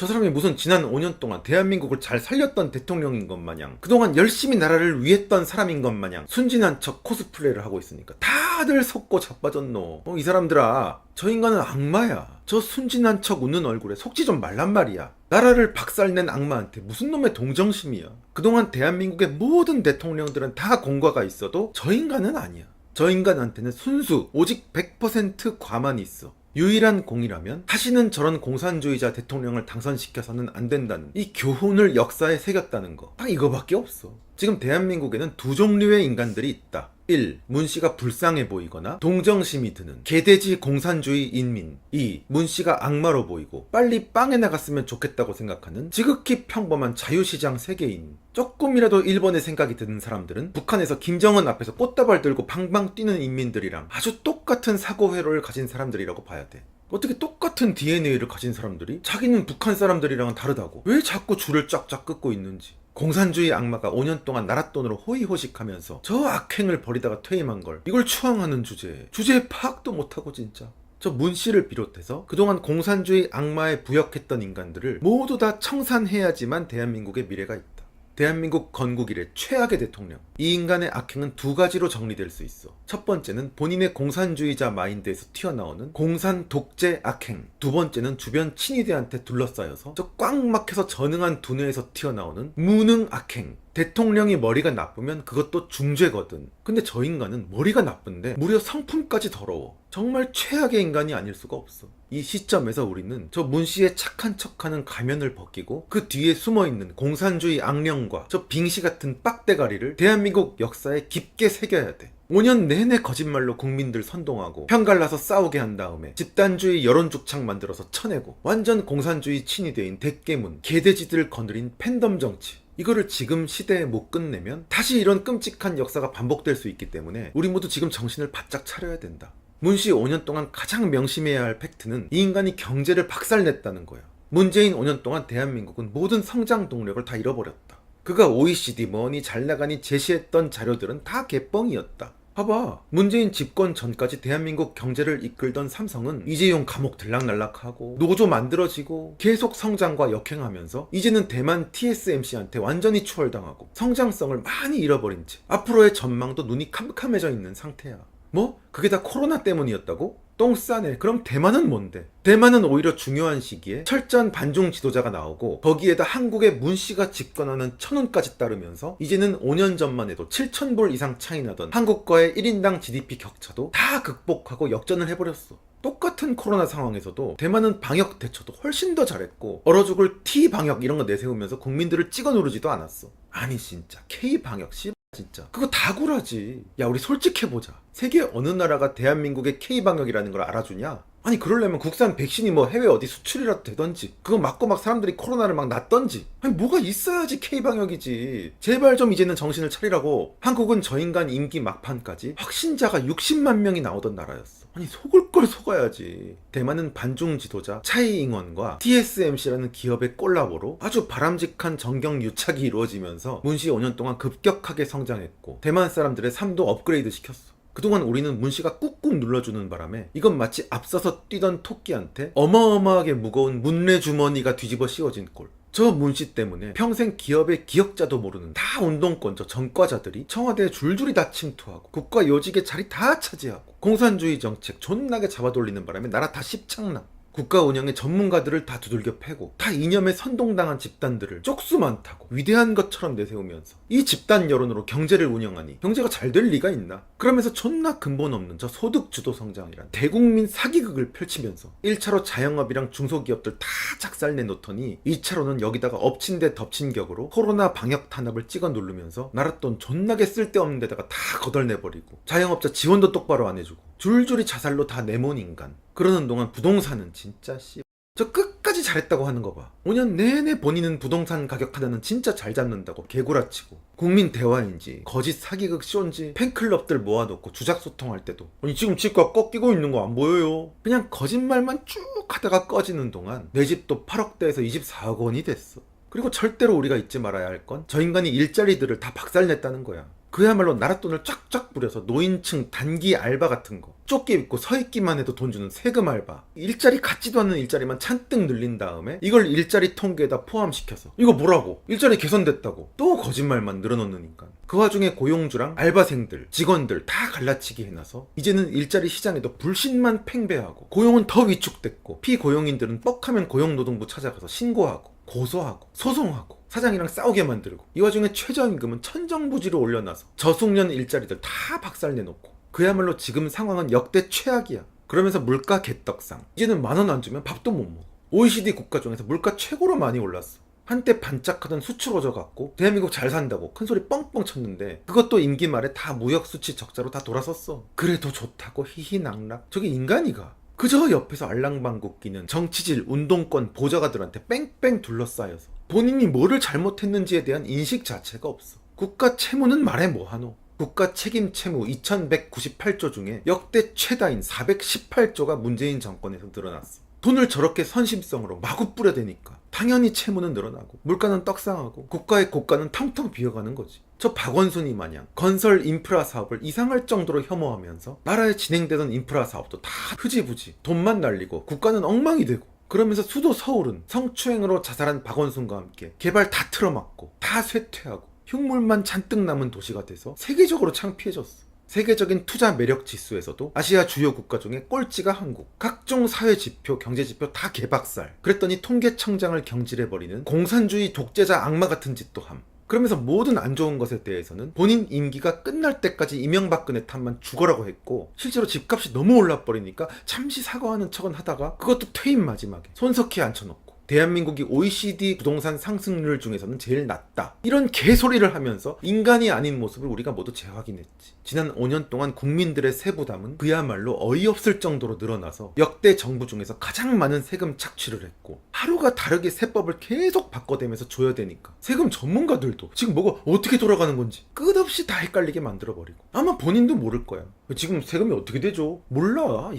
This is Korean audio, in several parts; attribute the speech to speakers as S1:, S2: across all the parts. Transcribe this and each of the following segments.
S1: 저 사람이 무슨 지난 5년 동안 대한민국을 잘 살렸던 대통령인 것 마냥 그동안 열심히 나라를 위했던 사람인 것 마냥 순진한 척 코스플레이를 하고 있으니까 다들 속고 자빠졌노. 어, 이 사람들아, 저 인간은 악마야. 저 순진한 척 웃는 얼굴에 속지 좀 말란 말이야. 나라를 박살낸 악마한테 무슨 놈의 동정심이야. 그동안 대한민국의 모든 대통령들은 다 공과가 있어도 저 인간은 아니야. 저 인간한테는 순수, 오직 100% 과만이 있어. 유일한 공이라면 다시는 저런 공산주의자 대통령을 당선시켜서는 안 된다는 이 교훈을 역사에 새겼다는 거. 딱 이거밖에 없어. 지금 대한민국에는 두 종류의 인간들이 있다. 1. 문씨가 불쌍해 보이거나 동정심이 드는 개돼지 공산주의 인민 2. 문씨가 악마로 보이고 빨리 빵에 나갔으면 좋겠다고 생각하는 지극히 평범한 자유시장 세계인 조금이라도 일본의 생각이 드는 사람들은 북한에서 김정은 앞에서 꽃다발 들고 방방 뛰는 인민들이랑 아주 똑같은 사고회로를 가진 사람들이라고 봐야 돼. 어떻게 똑같은 DNA를 가진 사람들이 자기는 북한 사람들이랑은 다르다고 왜 자꾸 줄을 쫙쫙 긋고 있는지 공산주의 악마가 5년 동안 나라 돈으로 호의호식하면서 저 악행을 벌이다가 퇴임한 걸 이걸 추앙하는 주제에 주제에 파악도 못하고 진짜 저 문씨를 비롯해서 그동안 공산주의 악마에 부역했던 인간들을 모두 다 청산해야지만 대한민국의 미래가 있다. 대한민국 건국 이래 최악의 대통령. 이 인간의 악행은 두 가지로 정리될 수 있어. 첫 번째는 본인의 공산주의자 마인드에서 튀어나오는 공산 독재 악행. 두 번째는 주변 친위대한테 둘러싸여서 저 꽉 막혀서 전응한 두뇌에서 튀어나오는 무능 악행. 대통령이 머리가 나쁘면 그것도 중죄거든. 근데 저 인간은 머리가 나쁜데 무려 성품까지 더러워. 정말 최악의 인간이 아닐 수가 없어. 이 시점에서 우리는 저 문씨의 착한 척하는 가면을 벗기고 그 뒤에 숨어있는 공산주의 악령과 저 빙시 같은 빡대가리를 대한민국 역사에 깊게 새겨야 돼. 5년 내내 거짓말로 국민들 선동하고 편갈라서 싸우게 한 다음에 집단주의 여론죽창 만들어서 쳐내고 완전 공산주의 친위대인 대깨문 개돼지들 거느린 팬덤 정치 이거를 지금 시대에 못 끝내면 다시 이런 끔찍한 역사가 반복될 수 있기 때문에 우리 모두 지금 정신을 바짝 차려야 된다. 문씨 5년 동안 가장 명심해야 할 팩트는 이 인간이 경제를 박살냈다는 거야. 문재인 5년 동안 대한민국은 모든 성장 동력을 다 잃어버렸다. 그가 OECD 뭐니 잘 나가니 제시했던 자료들은 다 개뻥이었다. 봐봐. 문재인 집권 전까지 대한민국 경제를 이끌던 삼성은 이재용 감옥 들락날락하고 노조 만들어지고 계속 성장과 역행하면서 이제는 대만 TSMC한테 완전히 추월당하고 성장성을 많이 잃어버린 채 앞으로의 전망도 눈이 캄캄해져 있는 상태야. 뭐? 그게 다 코로나 때문이었다고? 똥 싸네. 그럼 대만은 뭔데? 대만은 오히려 중요한 시기에 철저한 반중 지도자가 나오고 거기에다 한국의 문 씨가 집권하는 천원까지 따르면서 이제는 5년 전만 해도 7천불 이상 차이 나던 한국과의 1인당 GDP 격차도 다 극복하고 역전을 해버렸어. 똑같은 코로나 상황에서도 대만은 방역 대처도 훨씬 더 잘했고 얼어 죽을 T 방역 이런 거 내세우면서 국민들을 찍어 누르지도 않았어. 아니 진짜 K 방역 씨 진짜. 그거 다 구라지. 야 우리 솔직해 보자. 세계 어느 나라가 대한민국의 K방역이라는 걸 알아주냐 아니 그러려면 국산 백신이 뭐 해외 어디 수출이라도 되던지 그거 맞고 막 사람들이 코로나를 막 낫던지. 아니 뭐가 있어야지 K방역이지. 제발 좀 이제는 정신을 차리라고. 한국은 저 인간 임기 막판까지 확신자가 60만 명이 나오던 나라였어. 아니 속을 걸 속아야지. 대만은 반중 지도자 차이잉원과 TSMC라는 기업의 콜라보로 아주 바람직한 정경 유착이 이루어지면서 문씨 5년 동안 급격하게 성장했고 대만 사람들의 삶도 업그레이드 시켰어 그동안 우리는 문씨가 꾹꾹 눌러주는 바람에 이건 마치 앞서서 뛰던 토끼한테 어마어마하게 무거운 문례 주머니가 뒤집어 씌워진 꼴. 저 문씨 때문에 평생 기업의 기억자도 모르는 다 운동권 저 전과자들이 청와대에 줄줄이 다 침투하고 국가 요직의 자리 다 차지하고 공산주의 정책 존나게 잡아돌리는 바람에 나라 다 십창남. 국가 운영의 전문가들을 다 두들겨 패고 다 이념에 선동당한 집단들을 쪽수 많다고 위대한 것처럼 내세우면서 이 집단 여론으로 경제를 운영하니 경제가 잘 될 리가 있나? 그러면서 존나 근본 없는 저 소득 주도 성장이란 대국민 사기극을 펼치면서 1차로 자영업이랑 중소기업들 다 작살내 놓더니 2차로는 여기다가 엎친 데 덮친 격으로 코로나 방역 탄압을 찍어 누르면서 나라 돈 존나게 쓸데없는 데다가 다 거덜내버리고 자영업자 지원도 똑바로 안 해주고 줄줄이 자살로 다 내몬 인간 그러는 동안 부동산은 진짜 씨. 저 끝까지 잘했다고 하는 거 봐. 5년 내내 본인은 부동산 가격 하나는 진짜 잘 잡는다고 개구라치고 국민 대화인지 거짓 사기극 쇼인지 팬클럽들 모아놓고 주작 소통할 때도 아니 지금 집값 꺾이고 있는 거 안 보여요. 그냥 거짓말만 쭉 하다가 꺼지는 동안 내 집도 8억대에서 24억 원이 됐어. 그리고 절대로 우리가 잊지 말아야 할 건 저 인간이 일자리들을 다 박살냈다는 거야. 그야말로 나라 돈을 쫙쫙 뿌려서 노인층 단기 알바 같은 거. 쫓기 입고 서 있기만 해도 돈 주는 세금 알바. 일자리 같지도 않는 일자리만 잔뜩 늘린 다음에 이걸 일자리 통계에다 포함시켜서 이거 뭐라고? 일자리 개선됐다고. 또 거짓말만 늘어놓는 인간 그 와중에 고용주랑 알바생들 직원들 다 갈라치기 해놔서 이제는 일자리 시장에도 불신만 팽배하고 고용은 더 위축됐고 피고용인들은 뻑하면 고용노동부 찾아가서 신고하고 고소하고 소송하고 사장이랑 싸우게 만들고 이 와중에 최저임금은 천정부지로 올려놔서 저숙련 일자리들 다 박살내놓고 그야말로 지금 상황은 역대 최악이야. 그러면서 물가 개떡상. 이제는 만 원 안 주면 밥도 못 먹어. OECD 국가 중에서 물가 최고로 많이 올랐어. 한때 반짝하던 수출어져 갖고 대한민국 잘 산다고 큰 소리 뻥뻥 쳤는데 그것도 임기 말에 다 무역 수치 적자로 다 돌아섰어. 그래도 좋다고 히히낙락 저게 인간이가 그저 옆에서 알랑방구 끼는 정치질 운동권 보좌가들한테 뺑뺑 둘러싸여서 본인이 뭐를 잘못했는지에 대한 인식 자체가 없어. 국가 채무는 말해 뭐하노? 국가 책임 채무 2198조 중에 역대 최다인 418조가 문재인 정권에서 늘어났어. 돈을 저렇게 선심성으로 마구 뿌려대니까 당연히 채무는 늘어나고 물가는 떡상하고 국가의 고가는 텅텅 비어가는 거지. 저 박원순이 마냥 건설 인프라 사업을 이상할 정도로 혐오하면서 나라에 진행되던 인프라 사업도 다 흐지부지 돈만 날리고 국가는 엉망이 되고 그러면서 수도 서울은 성추행으로 자살한 박원순과 함께 개발 다 틀어막고 다 쇠퇴하고 흉물만 잔뜩 남은 도시가 돼서 세계적으로 창피해졌어. 세계적인 투자 매력 지수에서도 아시아 주요 국가 중에 꼴찌가 한국. 각종 사회 지표, 경제 지표 다 개박살. 그랬더니 통계청장을 경질해버리는 공산주의 독재자 악마 같은 짓도 함. 그러면서 모든 안 좋은 것에 대해서는 본인 임기가 끝날 때까지 이명박근혜 탓만 죽어라고 했고 실제로 집값이 너무 올라버리니까 잠시 사과하는 척은 하다가 그것도 퇴임 마지막에 손석희 앉혀놓고 대한민국이 OECD 부동산 상승률 중에서는 제일 낮다. 이런 개소리를 하면서 인간이 아닌 모습을 우리가 모두 재확인했지. 지난 5년 동안 국민들의 세부담은 그야말로 어이없을 정도로 늘어나서 역대 정부 중에서 가장 많은 세금 착취를 했고 하루가 다르게 세법을 계속 바꿔대면서 조여대니까 세금 전문가들도 지금 뭐가 어떻게 돌아가는 건지 끝없이 다 헷갈리게 만들어버리고 아마 본인도 모를 거야. 지금 세금이 어떻게 되죠? 몰라.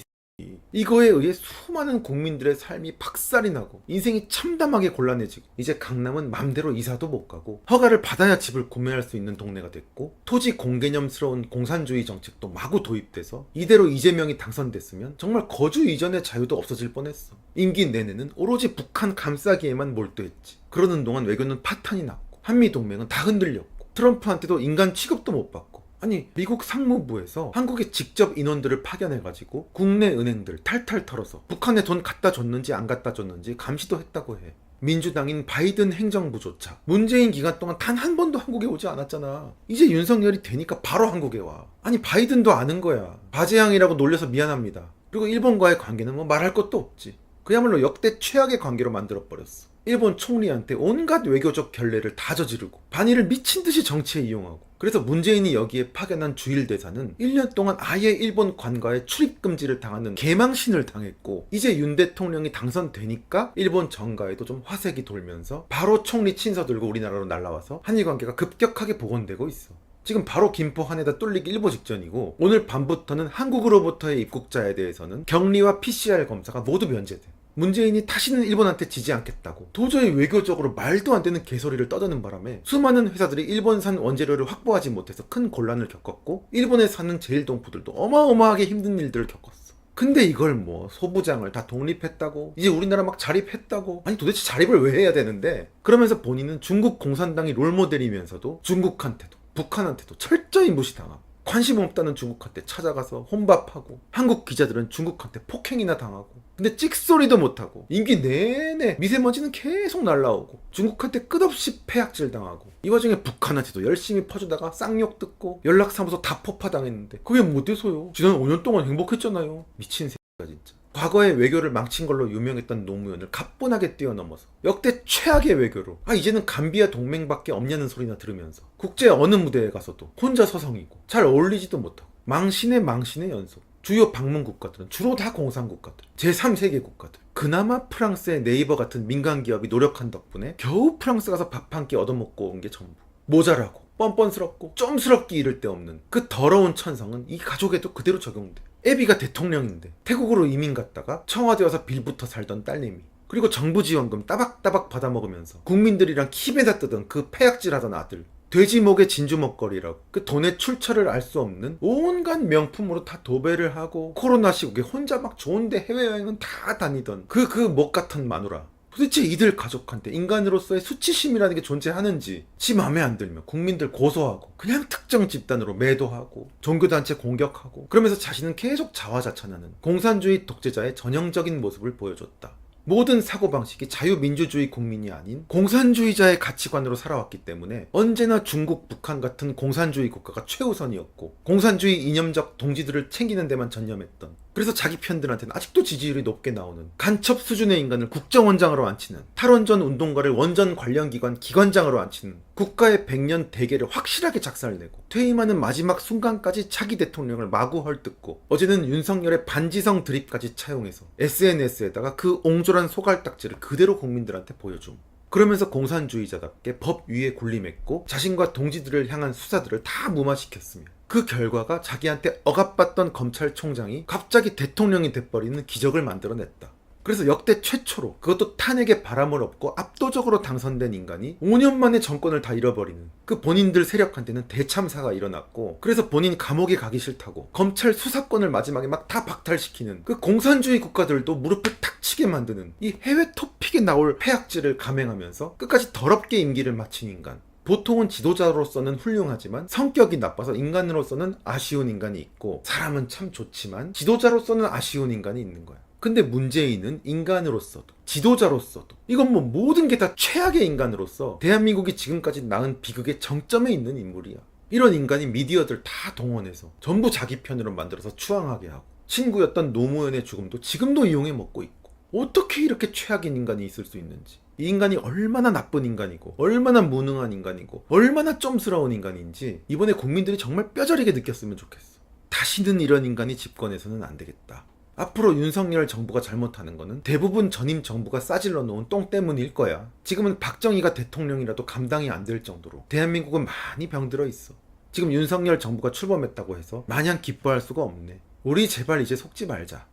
S1: 이 이거에 의해 수많은 국민들의 삶이 박살이 나고 인생이 참담하게 곤란해지고 이제 강남은 맘대로 이사도 못 가고 허가를 받아야 집을 구매할 수 있는 동네가 됐고 토지 공개념스러운 공산주의 정책도 마구 도입돼서 이대로 이재명이 당선됐으면 정말 거주 이전의 자유도 없어질 뻔했어. 임기 내내는 오로지 북한 감싸기에만 몰두했지. 그러는 동안 외교는 파탄이 났고 한미 동맹은 다 흔들렸고 트럼프한테도 인간 취급도 못 받고 아니 미국 상무부에서 한국에 직접 인원들을 파견해가지고 국내 은행들 탈탈 털어서 북한에 돈 갖다 줬는지 안 갖다 줬는지 감시도 했다고 해. 민주당인 바이든 행정부조차 문재인 기간 동안 단 한 번도 한국에 오지 않았잖아. 이제 윤석열이 되니까 바로 한국에 와. 아니 바이든도 아는 거야. 바제양이라고 놀려서 미안합니다. 그리고 일본과의 관계는 뭐 말할 것도 없지. 그야말로 역대 최악의 관계로 만들어 버렸어. 일본 총리한테 온갖 외교적 결례를 다 저지르고 반일을 미친 듯이 정치에 이용하고 그래서 문재인이 여기에 파견한 주일 대사는 1년 동안 아예 일본 관가에 출입 금지를 당하는 개망신을 당했고 이제 윤 대통령이 당선되니까 일본 정가에도 좀 화색이 돌면서 바로 총리 친서 들고 우리나라로 날라와서 한일 관계가 급격하게 복원되고 있어. 지금 바로 김포 한에다 뚫리기 일보 직전이고 오늘 밤부터는 한국으로부터의 입국자에 대해서는 격리와 PCR 검사가 모두 면제돼. 문재인이 다시는 일본한테 지지 않겠다고 도저히 외교적으로 말도 안 되는 개소리를 떠드는 바람에 수많은 회사들이 일본산 원재료를 확보하지 못해서 큰 곤란을 겪었고 일본에 사는 제일 동포들도 어마어마하게 힘든 일들을 겪었어. 근데 이걸 뭐 소부장을 다 독립했다고 이제 우리나라 막 자립했다고 아니 도대체 자립을 왜 해야 되는데 그러면서 본인은 중국 공산당이 롤모델이면서도 중국한테도 북한한테도 철저히 무시당하고 관심 없다는 중국한테 찾아가서 혼밥하고 한국 기자들은 중국한테 폭행이나 당하고 근데 찍소리도 못하고 임기 내내 미세먼지는 계속 날라오고 중국한테 끝없이 폐악질 당하고 이 와중에 북한한테도 열심히 퍼주다가 쌍욕 듣고 연락사무소 다 폭파당했는데 그게 뭐 돼서요. 지난 5년 동안 행복했잖아요. 미친 새끼가 진짜 과거에 외교를 망친 걸로 유명했던 노무현을 가뿐하게 뛰어넘어서 역대 최악의 외교로 아 이제는 감비아 동맹밖에 없냐는 소리나 들으면서 국제 어느 무대에 가서도 혼자 서성이고 잘 어울리지도 못하고 망신의 망신의 연속 주요 방문 국가들은 주로 다 공산 국가들 제3세계 국가들. 그나마 프랑스의 네이버 같은 민간 기업이 노력한 덕분에 겨우 프랑스 가서 밥 한 끼 얻어먹고 온 게 전부 모자라고 뻔뻔스럽고 좀스럽기 이를 데 없는 그 더러운 천성은 이 가족에도 그대로 적용돼. 애비가 대통령인데 태국으로 이민 갔다가 청와대 와서 빌부터 살던 딸내미 그리고 정부 지원금 따박따박 받아먹으면서 국민들이랑 키베다 뜨던 그 폐악질하던 아들 돼지목의 진주 먹거리라고 그 돈의 출처를 알 수 없는 온갖 명품으로 다 도배를 하고 코로나 시국에 혼자 막 좋은데 해외여행은 다 다니던 그 그 목 같은 마누라 도대체 이들 가족한테 인간으로서의 수치심이라는 게 존재하는지 지 맘에 안 들면 국민들 고소하고 그냥 특정 집단으로 매도하고 종교단체 공격하고 그러면서 자신은 계속 자화자찬하는 공산주의 독재자의 전형적인 모습을 보여줬다. 모든 사고방식이 자유민주주의 국민이 아닌 공산주의자의 가치관으로 살아왔기 때문에 언제나 중국, 북한 같은 공산주의 국가가 최우선이었고 공산주의 이념적 동지들을 챙기는 데만 전념했던 그래서 자기 편들한테는 아직도 지지율이 높게 나오는 간첩 수준의 인간을 국정원장으로 앉히는 탈원전 운동가를 원전 관련 기관 기관장으로 앉히는 국가의 백년 대계를 확실하게 작살내고 퇴임하는 마지막 순간까지 차기 대통령을 마구 헐뜯고 어제는 윤석열의 반지성 드립까지 차용해서 SNS에다가 그 옹졸한 소갈딱지를 그대로 국민들한테 보여줌. 그러면서 공산주의자답게 법 위에 군림했고 자신과 동지들을 향한 수사들을 다 무마시켰으며 그 결과가 자기한테 억압받던 검찰총장이 갑자기 대통령이 돼버리는 기적을 만들어냈다. 그래서 역대 최초로 그것도 탄핵에 바람을 업고 압도적으로 당선된 인간이 5년 만에 정권을 다 잃어버리는 그 본인들 세력한테는 대참사가 일어났고 그래서 본인 감옥에 가기 싫다고 검찰 수사권을 마지막에 막 다 박탈시키는 그 공산주의 국가들도 무릎을 탁 치게 만드는 이 해외 토픽에 나올 폐악질을 감행하면서 끝까지 더럽게 임기를 마친 인간 보통은 지도자로서는 훌륭하지만 성격이 나빠서 인간으로서는 아쉬운 인간이 있고 사람은 참 좋지만 지도자로서는 아쉬운 인간이 있는 거야. 근데 문재인은 인간으로서도 지도자로서도 이건 뭐 모든 게 다 최악의 인간으로서 대한민국이 지금까지 낳은 비극의 정점에 있는 인물이야. 이런 인간이 미디어들 다 동원해서 전부 자기 편으로 만들어서 추앙하게 하고 친구였던 노무현의 죽음도 지금도 이용해 먹고 있고 어떻게 이렇게 최악인 인간이 있을 수 있는지 이 인간이 얼마나 나쁜 인간이고 얼마나 무능한 인간이고 얼마나 점스러운 인간인지 이번에 국민들이 정말 뼈저리게 느꼈으면 좋겠어. 다시는 이런 인간이 집권해서는 안 되겠다. 앞으로 윤석열 정부가 잘못하는 거는 대부분 전임 정부가 싸질러 놓은 똥 때문일 거야. 지금은 박정희가 대통령이라도 감당이 안 될 정도로 대한민국은 많이 병들어 있어. 지금 윤석열 정부가 출범했다고 해서 마냥 기뻐할 수가 없네. 우리 제발 이제 속지 말자.